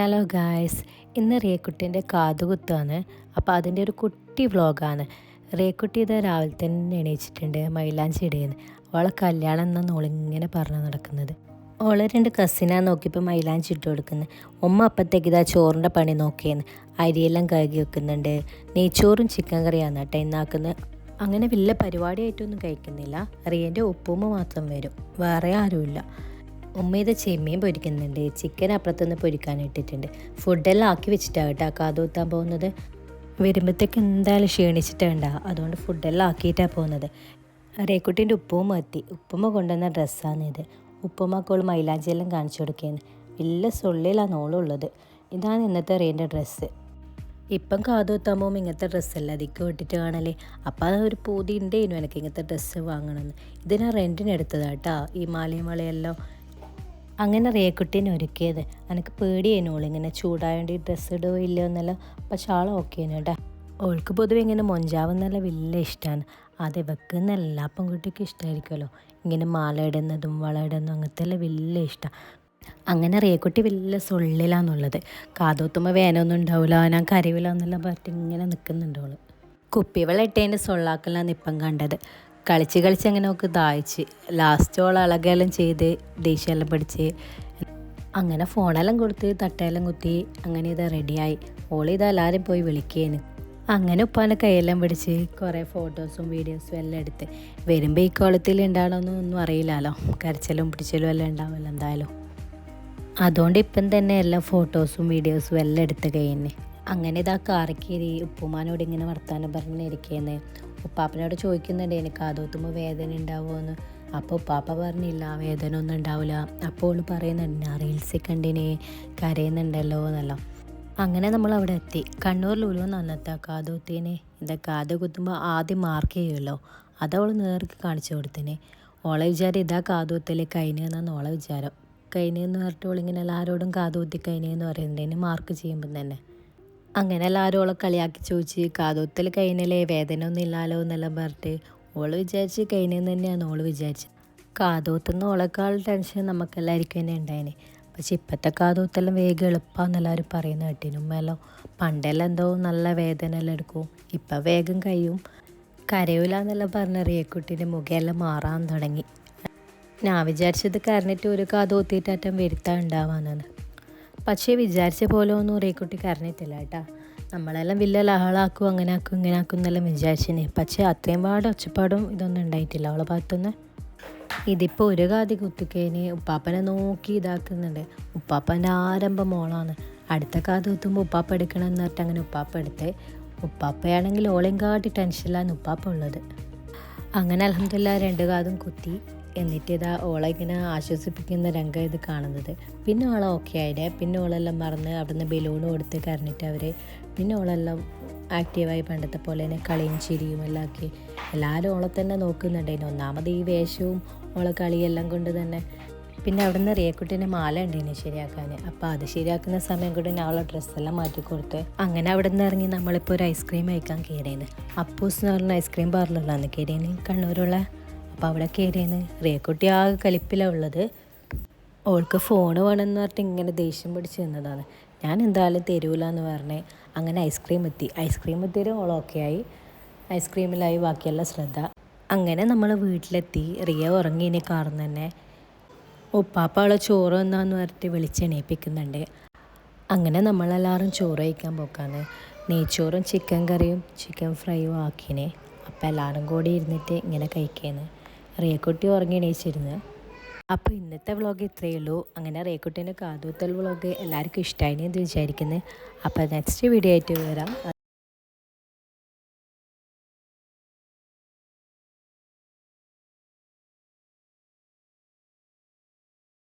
Hello guys ഇന്ന് റിയക്കുട്ടീന്റെ കാതുകുത്താണ്. അപ്പോൾ അതിന്റെ ഒരു കുട്ടി വ്ളോഗാണ്. റിയക്കുട്ടി ഇത് രാവിലെ തന്നെ എണീച്ചിട്ടുണ്ട് മൈലാഞ്ചി ഇടയെന്ന് അവളെ കല്യാണം എന്നാണ് ഓളിങ്ങനെ പറഞ്ഞു നടക്കുന്നത്. ഓളെ രണ്ട് കസിനാ നോക്കിയപ്പോൾ മൈലാഞ്ചി ഇട്ട് കൊടുക്കുന്നത് ഉമ്മ അപ്പത്തേക്ക് ഇതാ ചോറിന്റെ പണി നോക്കിയെന്ന്. അരിയെല്ലാം കഴുകി വെക്കുന്നുണ്ട്. നെയ്ച്ചോറും ചിക്കൻ കറിയാണ് കേട്ടോ ഇന്നാക്കുന്നത്. അങ്ങനെ വലിയ പരിപാടിയായിട്ടൊന്നും കഴിക്കുന്നില്ല. റിയന്റെ ഉപ്പുമ്മ മാത്രം വരും. വേറെ ആരുമില്ല. ഉമ്മ ഇത് ചെമ്മീൻ പൊരിക്കുന്നുണ്ട്. ചിക്കൻ അപ്പുറത്തുനിന്ന് പൊരിക്കാൻ ഇട്ടിട്ടുണ്ട്. ഫുഡെല്ലാം ആക്കി വെച്ചിട്ടാണ് കേട്ടോ കാതുകുത്താൻ പോകുന്നത്. വരുമ്പോഴത്തേക്ക് എന്തായാലും ക്ഷീണിച്ചിട്ടുണ്ട്. അതുകൊണ്ട് ഫുഡെല്ലാം ആക്കിയിട്ടാണ് പോകുന്നത്. റേക്കുട്ടീന്റെ ഉപ്പുമ്മ എത്തി ഉപ്പുമ്മ കൊണ്ടുവന്ന ഡ്രസ്സാണ് ഇത്. ഉപ്പുമ്മക്കോൾ മൈലാഞ്ചിയെല്ലാം കാണിച്ചു കൊടുക്കുകയാണ് വലിയ സൊള്ളിലാണ് ഓളുള്ളത് ഇതാണ് ഇന്നത്തെ റേന്റെ ഡ്രസ്സ്. ഇപ്പം കാതുകുത്താൻ പോകുമ്പോൾ ഇങ്ങനത്തെ ഡ്രസ്സല്ല അതിക്ക് വിട്ടിട്ട് കാണല്ലേ അപ്പം അത് ഒരു പൂതി ഉണ്ടേനു എനിക്ക് ഇങ്ങനത്തെ ഡ്രസ്സ് വാങ്ങണമെന്ന് ഇതിനാ റെന്റിന് എടുത്തതാട്ടാ ഈ മാലയും വളയെല്ലാം അങ്ങനെ റേക്കുട്ടീനെ ഒരുക്കിയത്. എനിക്ക് പേടിയേനു ഇങ്ങനെ ചൂടായോണ്ട് ഈ ഡ്രസ്സ് ഇടുകയോ ഇല്ലയോ എന്നല്ല. പക്ഷെ ആളെ ഓക്കേനു കേട്ടോ. ഓൾക്ക് പൊതുവെ ഇങ്ങനെ മൊഞ്ചാവുന്നല്ല വലിയ ഇഷ്ടമാണ് അത് വെക്കുന്ന എല്ലാ പെൺകുട്ടിക്കും ഇഷ്ടമായിരിക്കുമല്ലോ ഇങ്ങനെ മാല ഇടുന്നതും വള ഇടുന്നതും അങ്ങനത്തെ എല്ലാം വലിയ ഇഷ്ടമാണ് അങ്ങനെ റേക്കുട്ടി വലിയ സുള്ളിലാന്നുള്ളത്. കാതോത്തുമ്പോൾ വേനൊന്നും ഉണ്ടാവില്ല ഞാൻ കരവില്ല എന്നെല്ലാം പറഞ്ഞിട്ട് ഇങ്ങനെ നിൽക്കുന്നുണ്ട് കുപ്പിവെള്ളം ഇട്ടതിന്റെ സൊള്ളാക്കലാണ് ഇപ്പം കണ്ടത്. കളിച്ച് കളിച്ച് അങ്ങനെ നോക്ക് ദാഹിച്ച്. ലാസ്റ്റ് ഓൾ അളകെല്ലാം ചെയ്ത് ദേഷ്യമെല്ലാം പഠിച്ച് അങ്ങനെ ഫോണെല്ലാം കൊടുത്ത് തട്ടയെല്ലാം കുത്തി അങ്ങനെ ഇതാ റെഡിയായി ഓൾ ഇത് എല്ലാവരും പോയി വിളിക്കേന്. അങ്ങനെ ഉപ്പാന്റെ കൈയെല്ലാം പിടിച്ച് കുറേ ഫോട്ടോസും വീഡിയോസും എല്ലാം എടുത്ത്. വരുമ്പോൾ ഈ കുളത്തിൽ ഉണ്ടാവണമെന്നും ഒന്നും അറിയില്ലല്ലോ കരച്ചിലും പിടിച്ചലും എല്ലാം ഉണ്ടാവുമല്ലോ എന്തായാലും. അതുകൊണ്ട് ഇപ്പം തന്നെ എല്ലാ ഫോട്ടോസും വീഡിയോസും എല്ലാം എടുത്ത് കഴിഞ്ഞ്. അങ്ങനെ ഇതാ കാറക്കേരി ഉപ്പുമാനോട് ഇങ്ങനെ വർത്താനം പറഞ്ഞിരിക്കുന്നത് ഉപ്പാപ്പനോട് ചോദിക്കുന്നുണ്ട് എനിക്ക് കാതോത്തുമ്പോൾ വേദന ഉണ്ടാവുമോ എന്ന് അപ്പോൾ ഉപ്പാപ്പ പറഞ്ഞില്ല വേദന ഒന്നും ഉണ്ടാവില്ല. അപ്പോൾ ഓൾ പറയുന്നുണ്ട് ഞാൻ റീൽസിൽ കണ്ടിനെ കരയുന്നുണ്ടല്ലോ എന്നല്ലോ. അങ്ങനെ നമ്മൾ അവിടെ എത്തി. കണ്ണൂർ ലുലു നന്നത്താ കാതൂത്തിനെ എന്താ കാത് കുത്തുമ്പോൾ ആദ്യം മാർക്ക് ചെയ്യുമല്ലോ അതവൾ നേർക്ക് കാണിച്ചു കൊടുത്തിനെ. ഓളെ വിചാരം ഇതാ കാതൂത്തൽ കഴിഞ്ഞെന്നാണ് ഓളെ വിചാരം. കഴിഞ്ഞെന്ന് പറഞ്ഞിട്ട് ഓളിങ്ങനെ എല്ലാവരോടും കാതൂത്തി കഴിഞ്ഞെന്ന് പറയുന്നുണ്ട്. മാർക്ക് ചെയ്യുമ്പം തന്നെ. അങ്ങനെ എല്ലാവരും ഓളെ കളിയാക്കി ചോദിച്ച് കാതുകുത്തൽ കഴിഞ്ഞല്ലേ? വേദന ഒന്നും ഇല്ലാലോ? എന്നെല്ലാം പറഞ്ഞിട്ട് ഓൾ വിചാരിച്ച് കഴിഞ്ഞെന്ന് തന്നെയാണ് ഓൾ വിചാരിച്ചത്. കാതോത്തുന്ന ഓളെക്കാൾ ടെൻഷൻ നമുക്കെല്ലാവർക്കും തന്നെ ഉണ്ടായിന്. പക്ഷെ ഇപ്പോഴത്തെ കാതോത്തെല്ലാം വേഗം എളുപ്പമാണെന്ന് എല്ലാവരും പറയുന്ന കേട്ടിനും മേലോ പണ്ടെല്ലാം എന്തോ നല്ല വേദന എല്ലാം എടുക്കും. ഇപ്പം വേഗം കഴിയും. കരയൂല എന്നെല്ലാം പറഞ്ഞ റിയക്കുട്ടീന്റെ മുഖയെല്ലാം മാറാൻ തുടങ്ങി. ഞാൻ വിചാരിച്ചത് കരഞ്ഞിട്ട് ഒരു കാതോത്തിയിട്ടാറ്റം വരുത്താൻ ഉണ്ടാവാന്നാണ്. പക്ഷേ വിചാരിച്ച പോലെ ഒന്നും റേക്കുട്ടി കരഞ്ഞിട്ടില്ല കേട്ടാ. നമ്മളെല്ലാം വലിയ ലഹളാക്കും അങ്ങനെ ആക്കും ഇങ്ങനെ ആക്കും എന്നെല്ലാം വിചാരിച്ചിനെ. പക്ഷേ അത്രയും പാട് ഒച്ചപ്പാടും ഇതൊന്നും ഉണ്ടായിട്ടില്ല. അവളെ ഭാഗത്തുനിന്ന് ഇതിപ്പോൾ ഒരു കാതി കുത്തിക്കഴിഞ്ഞ് ഉപ്പാപ്പനെ നോക്കി ഇതാക്കുന്നുണ്ട്. ഉപ്പാപ്പന്റെ ആരംഭ മോളാണ്. അടുത്ത കാത് കുത്തുമ്പോൾ ഉപ്പാപ്പ എടുക്കണമെന്ന് പറഞ്ഞിട്ട് അങ്ങനെ ഉപ്പാപ്പ എടുത്ത് ഉപ്പാപ്പയാണെങ്കിൽ ഓളെയും കാട്ടി ടെൻഷനിലാണ് ഉപ്പാപ്പ ഉള്ളത്. അങ്ങനെ അലഹമില്ല രണ്ട് കാതും കുത്തി. എന്നിട്ട് ഇതാ ഓളെ ഇങ്ങനെ ആശ്വസിപ്പിക്കുന്ന രംഗം ഇത് കാണുന്നത്. പിന്നെ ഓളെ ഓക്കെ ആയില്ലേ? പിന്നെ ഓളെല്ലാം മറന്ന് അവിടുന്ന് ബലൂൺ കൊടുത്ത് കരഞ്ഞിട്ട് അവർ പിന്നെ ഓളെല്ലാം ആക്റ്റീവായി പണ്ടത്തെ പോലെ തന്നെ കളിയും ചിരിയും എല്ലാം ആക്കി. എല്ലാവരും ഓളെ തന്നെ നോക്കുന്നുണ്ടായിരുന്നു ഒന്നാമത് ഈ വേഷവും ഓളെ കളിയെല്ലാം കൊണ്ട് തന്നെ. പിന്നെ അവിടുന്ന് റിയക്കുട്ടീനെ മാല ഉണ്ടായിരുന്നു ശരിയാക്കാൻ അപ്പോൾ അത് ശരിയാക്കുന്ന സമയം കൂടി ഞാൻ അവളെ ഡ്രസ്സെല്ലാം മാറ്റി കൊടുത്ത് അങ്ങനെ അവിടെ നിന്ന് ഇറങ്ങി നമ്മളിപ്പോൾ ഒരു ഐസ്ക്രീം കഴിക്കാൻ കയറിയത്. അപ്പൂസ് എന്ന് പറഞ്ഞ ഐസ്ക്രീം പാർലറിലാണ് കയറിയത് കണ്ണൂരുള്ള അപ്പോൾ അവിടെ കയറിയെന്ന് റേക്കുട്ടി ആകെ കലിപ്പിലാണ് ഉള്ളത്. ഓൾക്ക് ഫോൺ വേണമെന്ന് പറഞ്ഞിട്ട് ഇങ്ങനെ ദേഷ്യം പിടിച്ച് നിന്നതാണ്. ഞാൻ എന്തായാലും തരൂല എന്ന് പറഞ്ഞേ അങ്ങനെ ഐസ്ക്രീം എത്തി. ഐസ്ക്രീം എത്തിയാലും ഓൾ ഓക്കെ ആയി. ഐസ്ക്രീമിലായി ബാക്കിയെല്ലാം ശ്രദ്ധ. അങ്ങനെ നമ്മൾ വീട്ടിലെത്തി. റിയ ഉറങ്ങി ഇനി കാർന്ന് തന്നെ. ഉപ്പാപ്പ അവളെ ചോറ് എന്നാന്ന് പറഞ്ഞിട്ട് വിളിച്ചെണീപ്പിക്കുന്നുണ്ട് അങ്ങനെ നമ്മളെല്ലാവരും ചോറ് കഴിക്കാൻ പോക്കാണ്. നെയ്ച്ചോറും ചിക്കൻ കറിയും ചിക്കൻ ഫ്രൈയും ആക്കിനെ. അപ്പം എല്ലാവരും കൂടി ഇരുന്നിട്ട് ഇങ്ങനെ കഴിക്കേന്ന്. റിയക്കുട്ടി ഉറങ്ങി എണീച്ചിരുന്നു അപ്പോൾ ഇന്നത്തെ വ്ളോഗ് ഇത്രയേ ഉള്ളൂ. അങ്ങനെ റേക്കുട്ടീന്റെ കാതൂത്തൽ വ്ളോഗ് എല്ലാവർക്കും ഇഷ്ടമായി എന്ന് വിചാരിക്കുന്നത് അപ്പോൾ നെക്സ്റ്റ് വീഡിയോ ആയിട്ട് വരാം.